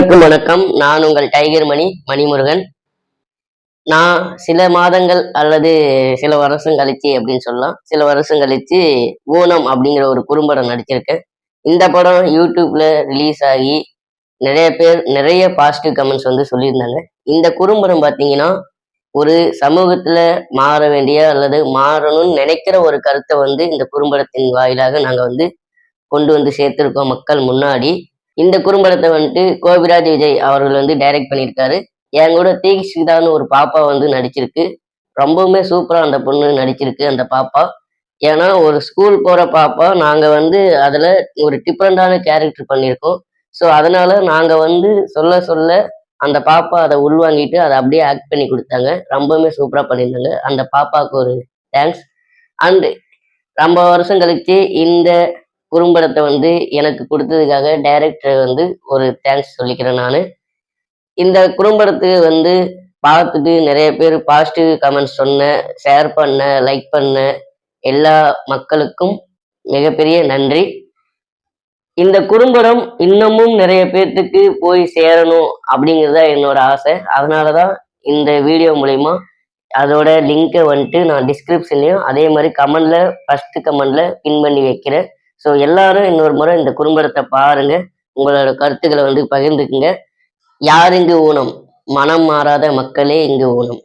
அனைவருக்கும் வணக்கம். நான் உங்கள் டைகர் மணி மணிமுருகன். நான் சில மாதங்கள் அல்லது சில வருஷம் கழிச்சு அப்படின்னு சொல்லலாம். சில வருஷம் கழிச்சு ஊனம் அப்படிங்கிற ஒரு குறும்படம் நடிச்சிருக்கேன். இந்த படம் யூடியூப்ல ரிலீஸ் ஆகி நிறைய பேர் நிறைய பாசிட்டிவ் கமெண்ட்ஸ் வந்து சொல்லியிருந்தாங்க. இந்த குறும்படம் பார்த்தீங்கன்னா ஒரு சமூகத்துல மாற வேண்டிய அல்லது மாறணும்னு நினைக்கிற ஒரு கருத்தை வந்து இந்த குறும்படத்தின் வாயிலாக நாங்கள் வந்து கொண்டு வந்து சேர்த்திருக்கோம் மக்கள் முன்னாடி. இந்த குறும்படத்தை வந்துட்டு கோபிராஜ் விஜய் அவர்கள் வந்து டைரக்ட் பண்ணியிருக்காரு. என் கூட தீக்ஷிதான்னு ஒரு பாப்பா வந்து நடிச்சிருக்கு. ரொம்பவுமே சூப்பராக அந்த பொண்ணு நடிச்சிருக்கு அந்த பாப்பா. ஏன்னா ஒரு ஸ்கூல் போகிற பாப்பா நாங்கள் வந்து அதில் ஒரு டிஃப்ரெண்டான கேரக்டர் பண்ணியிருக்கோம். ஸோ அதனால நாங்கள் வந்து சொல்ல சொல்ல அந்த பாப்பா அதை உள்வாங்கிட்டு அதை அப்படியே ஆக்ட் பண்ணி கொடுத்தாங்க. ரொம்பவுமே சூப்பராக பண்ணியிருந்தாங்க. அந்த பாப்பாவுக்கு ஒரு தேங்க்ஸ் அண்டு ரொம்ப வருஷம் கழித்து இந்த குறும்படத்தை வந்து எனக்கு கொடுத்ததுக்காக டைரக்டர் வந்து ஒரு தேங்க்ஸ் சொல்லிக்கிறேன் நான். இந்த குறும்படத்துக்கு வந்து பார்த்துட்டு நிறைய பேர் பாசிட்டிவ் கமெண்ட்ஸ் சொன்ன ஷேர் பண்ண லைக் பண்ண எல்லா மக்களுக்கும் மிகப்பெரிய நன்றி. இந்த குறும்படம் இன்னமும் நிறைய பேர்த்துக்கு போய் சேரணும் அப்படிங்கிறது தான் என்னோட ஆசை. அதனால தான் இந்த வீடியோ மூலிமா அதோட லிங்கை வந்துட்டு நான் டிஸ்கிரிப்ஷன்லையும் அதே மாதிரி கமெண்டில் ஃபஸ்ட்டு கமெண்டில் பின் பண்ணி வைக்கிறேன். ஸோ எல்லாரும் இன்னொரு முறை இந்த குறும்படத்தை பாருங்க. உங்களோட கருத்துக்களை வந்து பகிர்ந்துக்குங்க. யார் இங்கு ஊனம்? மனம் மாறாத மக்களே இங்கு ஊனம்.